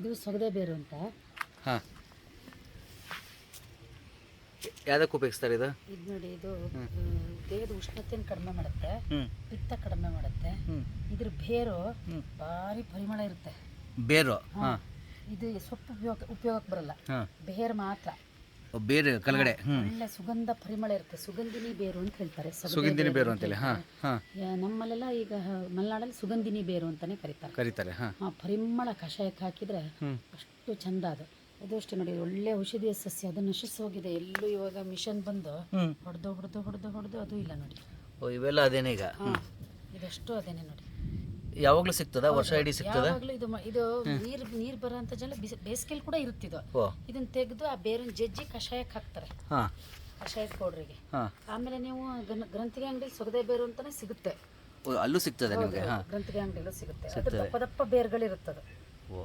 ಇದು ಸೊಗದೆ ಬೇರು ಅಂತ. ಹಾಂ. ಯಾವ್ದಕ್ಕೆ ಉಪಯೋಗಿಸ್ತಾರೆ ಇದು? ಇದು ನೋಡಿ ಇದು ದೇಹದ ಉಷ್ಣತೆಯನ್ನು ಕಡಿಮೆ ಮಾಡುತ್ತೆ ಪಿತ್ತ ಕಡಿಮೆ ಮಾಡುತ್ತೆ. ಇದ್ರ ಬೇರು. ಭಾರಿ ಪರಿಮಳ ಇರುತ್ತೆ. ಬೇರು ಹಾಂ. ಇದು ಸೊಪ್ಪು ಉಪಯೋಗ ಉಪಯೋಗಕ್ಕೆ ಬರಲ್ಲ. ಬೇರು ಮಾತ್ರ. ಬೇರೆ ಕೆಳಗಡೆ. ಒಳ್ಳೆ ಸುಗಂಧ ಪರಿಮಳ ಇರುತ್ತೆ. ಸುಗಂಧಿನಿ ಬೇರು ಅಂತ ಹೇಳ್ತಾರೆ. ಸುಗಂಧಿನಿ ಬೇರು ಅಂತೇಳಿ ಹೇಳಿ ಹಾಂ ಯಾ- ನಮ್ಮಲ್ಲೆಲ್ಲ ಈಗ ಮಲೆನಾಡಲ್ಲಿ ಸುಗಂಧಿನಿ ಬೇರು ಅಂತಾನೆ ಕರೀತಾರೆ. ಕರೀತಾರೆ ಹಾಂ. ಆ ಪರಿಮಳ ಕಷಾಯಕ್ಕೆ ಹಾಕಿದ್ರೆ ಅಷ್ಟು ಚಂದ ಅದು. ಅದು ಅಷ್ಟೇ ನೋಡಿ ಒಳ್ಳೆ ಔಷಧೀಯ ಸಸ್ಯ ಅದು ನಶಿಸಿ ಹೋಗಿದೆ. ಎಲ್ಲೂ ಇವಾಗ ಮಿಷನ್ ಬಂದು ಹೊಡೆದು ಹೊಡೆದು ಹೊಡೆದು ಹೊಡೆದು ಅದು ಇಲ್ಲ ನೋಡಿ. ಓ ಇವೆಲ್ಲ ಅದೇನೇ ಈಗ? ಹಾಂ ಇದಷ್ಟು ಅದೇನೆ ನೋಡಿ. ಯಾವಾಗಲೂ ಸಿಗ್ತದ? ವರ್ಷ ಇಡೀ ಸಿಗ್ತದ? ಯಾವಾಗಲೂ ಇದು ಮ- ಇದು ನೀರು ನೀರು ಬರೋಂಥ ಜನ ಬಿಸಿ ಬೇಸಿಗೆಲಿ ಕೂಡ ಇರುತ್ತಿದ್ದು ಓ. ಇದನ್ನ ತೆಗೆದು ಆ ಬೇರಿನ ಜಜ್ಜಿ ಕಷಾಯಕ್ಕೆ ಹಾಕ್ತಾರೆ. ಕಷಾಯ ಕಷಾಯದ ಪೌಡ್ರಿಗೆ. ಹಾಂ. ಆಮೇಲೆ ನೀವು ಗನ್- ಗ್ರಂಥಿಗೆ ಅಂಗಡಿ ಸೊಗದೆ ಬೇರು ಅಂತಾನೆ ಸಿಗುತ್ತೆ. ಅಲ್ಲೂ ಸಿಗ್ತದೆ ನಿಮಗೆ? ಹಾಂ. ಗ್ರಂಥಿಗೆ ಅಂಗಡಿಲೂ ಸಿಗುತ್ತೆ. ಅದು ದಪ್ಪ ದಪ್ಪ ಬೇರುಗಳಿರುತ್ತದು. ಓ.